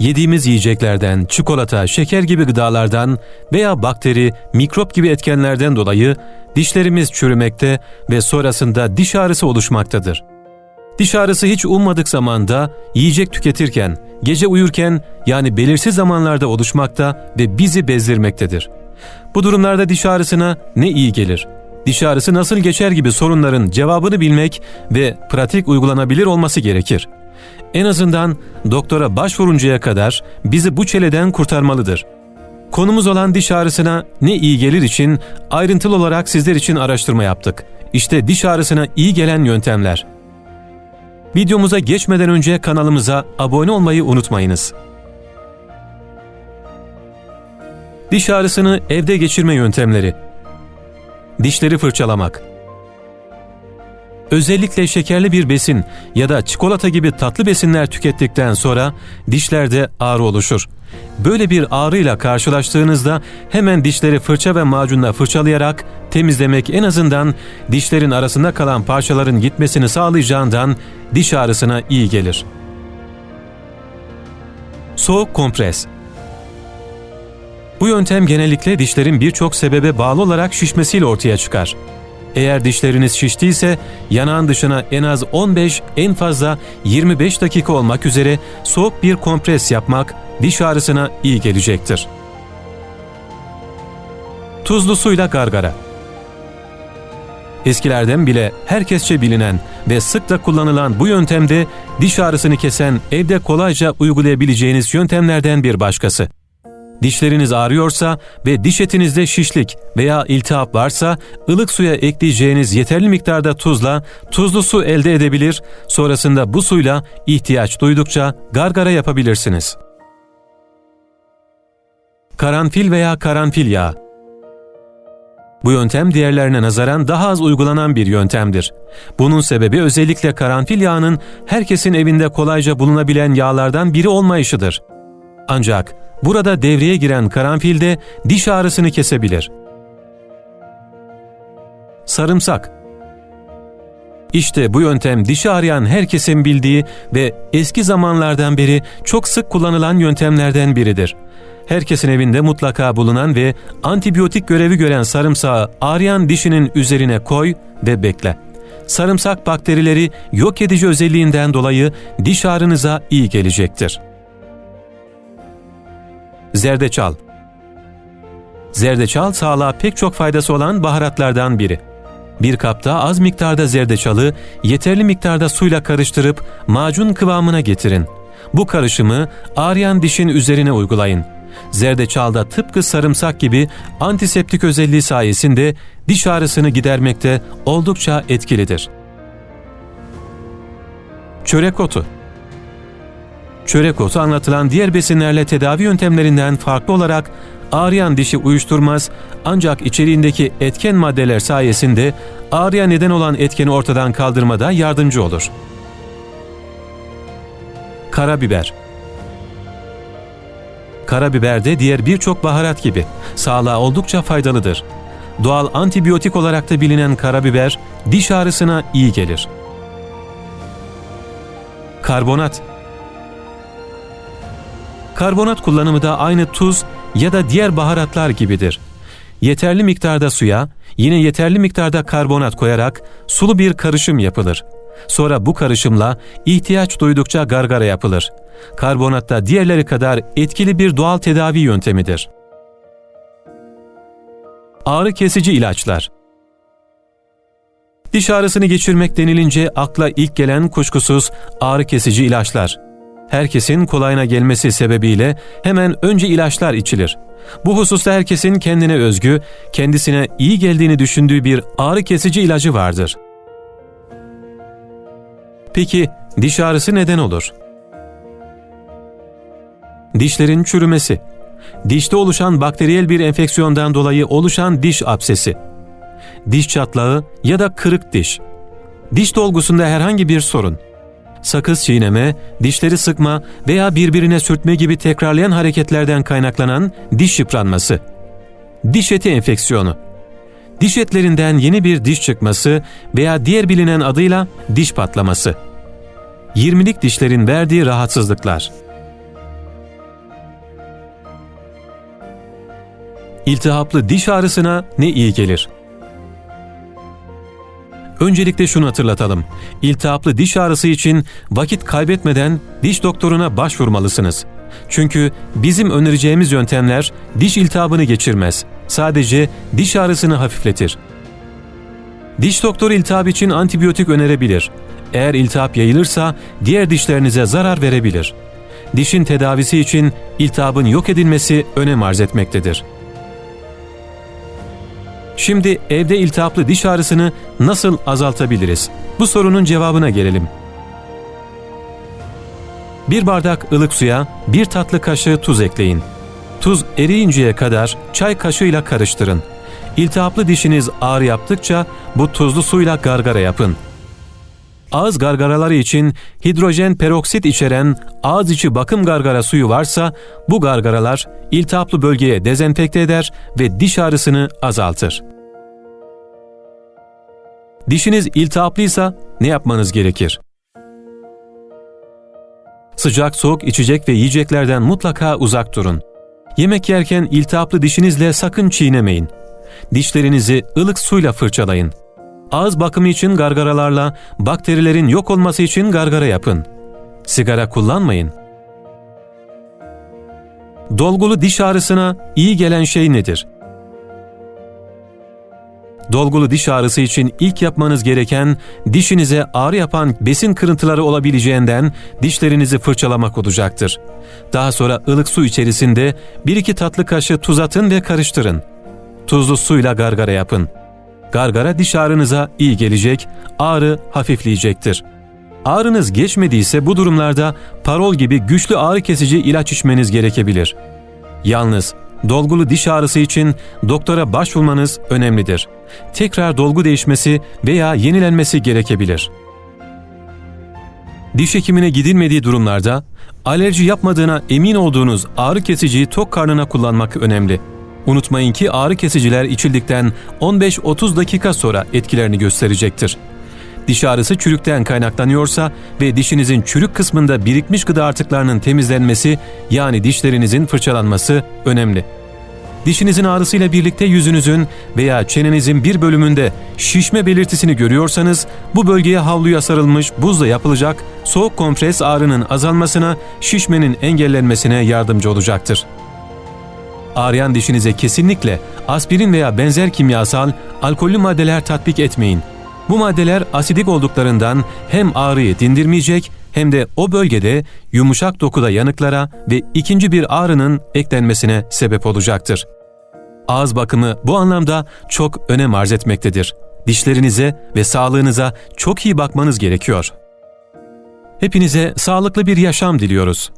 Yediğimiz yiyeceklerden, çikolata, şeker gibi gıdalardan veya bakteri, mikrop gibi etkenlerden dolayı dişlerimiz çürümekte ve sonrasında diş ağrısı oluşmaktadır. Diş ağrısı hiç ummadık zamanda, yiyecek tüketirken, gece uyurken yani belirsiz zamanlarda oluşmakta ve bizi bezdirmektedir. Bu durumlarda diş ağrısına ne iyi gelir? Diş ağrısı nasıl geçer gibi sorunların cevabını bilmek ve pratik uygulanabilir olması gerekir. En azından doktora başvuruncaya kadar bizi bu çileden kurtarmalıdır. Konumuz olan diş ağrısına ne iyi gelir için ayrıntılı olarak sizler için araştırma yaptık. İşte diş ağrısına iyi gelen yöntemler. Videomuza geçmeden önce kanalımıza abone olmayı unutmayınız. Diş ağrısını evde geçirme yöntemleri. Dişleri fırçalamak. Özellikle şekerli bir besin ya da çikolata gibi tatlı besinler tükettikten sonra dişlerde ağrı oluşur. Böyle bir ağrıyla karşılaştığınızda hemen dişleri fırça ve macunla fırçalayarak temizlemek en azından dişlerin arasında kalan parçaların gitmesini sağlayacağından diş ağrısına iyi gelir. Soğuk kompres Bu yöntem genellikle dişlerin birçok sebebe bağlı olarak şişmesiyle ortaya çıkar. Eğer dişleriniz şiştiyse yanağın dışına en az 15 en fazla 25 dakika olmak üzere soğuk bir kompres yapmak diş ağrısına iyi gelecektir. Tuzlu suyla gargara Eskilerden bile herkesçe bilinen ve sık kullanılan bu yöntemde diş ağrısını kesen evde kolayca uygulayabileceğiniz yöntemlerden bir başkası. Dişleriniz ağrıyorsa ve diş etinizde şişlik veya iltihap varsa ılık suya ekleyeceğiniz yeterli miktarda tuzla tuzlu su elde edebilir, sonrasında bu suyla ihtiyaç duydukça gargara yapabilirsiniz. Karanfil veya karanfil yağı bu yöntem diğerlerine nazaran daha az uygulanan bir yöntemdir. Bunun sebebi özellikle karanfil yağının herkesin evinde kolayca bulunabilen yağlardan biri olmayışıdır. Ancak Burada devreye giren karanfil de diş ağrısını kesebilir. Sarımsak İşte bu yöntem dişi ağrıyan herkesin bildiği ve eski zamanlardan beri çok sık kullanılan yöntemlerden biridir. Herkesin evinde mutlaka bulunan ve antibiyotik görevi gören sarımsağı ağrıyan dişinin üzerine koy ve bekle. Sarımsak bakterileri yok edici özelliğinden dolayı diş ağrınıza iyi gelecektir.'' Zerdeçal Zerdeçal sağlığa pek çok faydası olan baharatlardan biri. Bir kapta az miktarda zerdeçalı yeterli miktarda suyla karıştırıp macun kıvamına getirin. Bu karışımı ağrıyan dişin üzerine uygulayın. Zerdeçalda tıpkı sarımsak gibi antiseptik özelliği sayesinde diş ağrısını gidermekte oldukça etkilidir. Çörek otu Çörek otu anlatılan diğer besinlerle tedavi yöntemlerinden farklı olarak ağrıyan dişi uyuşturmaz ancak içeriğindeki etken maddeler sayesinde ağrıya neden olan etkeni ortadan kaldırmada yardımcı olur. Karabiber Karabiber de diğer birçok baharat gibi sağlığa oldukça faydalıdır. Doğal antibiyotik olarak da bilinen karabiber diş ağrısına iyi gelir. Karbonat Karbonat kullanımı da aynı tuz ya da diğer baharatlar gibidir. Yeterli miktarda suya, yine yeterli miktarda karbonat koyarak sulu bir karışım yapılır. Sonra bu karışımla ihtiyaç duydukça gargara yapılır. Karbonat da diğerleri kadar etkili bir doğal tedavi yöntemidir. Ağrı kesici ilaçlar Diş ağrısını geçirmek denilince akla ilk gelen kuşkusuz ağrı kesici ilaçlar herkesin kolayına gelmesi sebebiyle hemen önce ilaçlar içilir. Bu hususta herkesin kendine özgü, kendisine iyi geldiğini düşündüğü bir ağrı kesici ilacı vardır. Peki diş ağrısı neden olur? Dişlerin çürümesi, dişte oluşan bakteriyel bir enfeksiyondan dolayı oluşan diş absesi, diş çatlağı ya da kırık diş, diş dolgusunda herhangi bir sorun, sakız çiğneme, dişleri sıkma veya birbirine sürtme gibi tekrarlayan hareketlerden kaynaklanan diş yıpranması. Diş eti enfeksiyonu. Diş etlerinden yeni bir diş çıkması veya diğer bilinen adıyla diş patlaması. 20'lik dişlerin verdiği rahatsızlıklar. İltihaplı diş ağrısına ne iyi gelir? Öncelikle şunu hatırlatalım. İltihaplı diş ağrısı için vakit kaybetmeden diş doktoruna başvurmalısınız. Çünkü bizim önereceğimiz yöntemler diş iltihabını geçirmez. Sadece diş ağrısını hafifletir. Diş doktoru iltihap için antibiyotik önerebilir. Eğer iltihap yayılırsa diğer dişlerinize zarar verebilir. Dişin tedavisi için iltihabın yok edilmesi önem arz etmektedir. Şimdi evde iltihaplı diş ağrısını nasıl azaltabiliriz? Bu sorunun cevabına gelelim. Bir bardak ılık suya bir tatlı kaşığı tuz ekleyin. Tuz eriyinceye kadar çay kaşığıyla karıştırın. İltihaplı dişiniz ağrı yaptıkça bu tuzlu suyla gargara yapın. Ağız gargaraları için hidrojen peroksit içeren ağız içi bakım gargara suyu varsa bu gargaralar iltihaplı bölgeye dezenfekte eder ve diş ağrısını azaltır. Dişiniz iltihaplıysa ne yapmanız gerekir? Sıcak soğuk içecek ve yiyeceklerden mutlaka uzak durun. Yemek yerken iltihaplı dişinizle sakın çiğnemeyin. Dişlerinizi ılık suyla fırçalayın. Ağız bakımı için gargaralarla, bakterilerin yok olması için gargara yapın. Sigara kullanmayın. Dolgulu diş ağrısına iyi gelen şey nedir? Dolgulu diş ağrısı için ilk yapmanız gereken dişinize ağrı yapan besin kırıntıları olabileceğinden dişlerinizi fırçalamak olacaktır. Daha sonra ılık su içerisinde 1-2 tatlı kaşığı tuz atın ve karıştırın. Tuzlu suyla gargara yapın. Gargara diş ağrınıza iyi gelecek, ağrı hafifleyecektir. Ağrınız geçmediyse bu durumlarda parol gibi güçlü ağrı kesici ilaç içmeniz gerekebilir. Yalnız dolgulu diş ağrısı için doktora başvurmanız önemlidir. Tekrar dolgu değişmesi veya yenilenmesi gerekebilir. Diş hekimine gidilmediği durumlarda alerji yapmadığına emin olduğunuz ağrı kesiciyi tok karnına kullanmak önemli. Unutmayın ki ağrı kesiciler içildikten 15-30 dakika sonra etkilerini gösterecektir. Diş ağrısı çürükten kaynaklanıyorsa ve dişinizin çürük kısmında birikmiş gıda artıklarının temizlenmesi yani dişlerinizin fırçalanması önemli. Dişinizin ağrısıyla birlikte yüzünüzün veya çenenizin bir bölümünde şişme belirtisini görüyorsanız bu bölgeye havluya sarılmış buzla yapılacak soğuk kompres ağrının azalmasına, şişmenin engellenmesine yardımcı olacaktır. Ağrıyan dişinize kesinlikle aspirin veya benzer kimyasal, alkollü maddeler tatbik etmeyin. Bu maddeler asidik olduklarından hem ağrıyı dindirmeyecek hem de o bölgede yumuşak dokuda yanıklara ve ikinci bir ağrının eklenmesine sebep olacaktır. Ağız bakımı bu anlamda çok önem arz etmektedir. Dişlerinize ve sağlığınıza çok iyi bakmanız gerekiyor. Hepinize sağlıklı bir yaşam diliyoruz.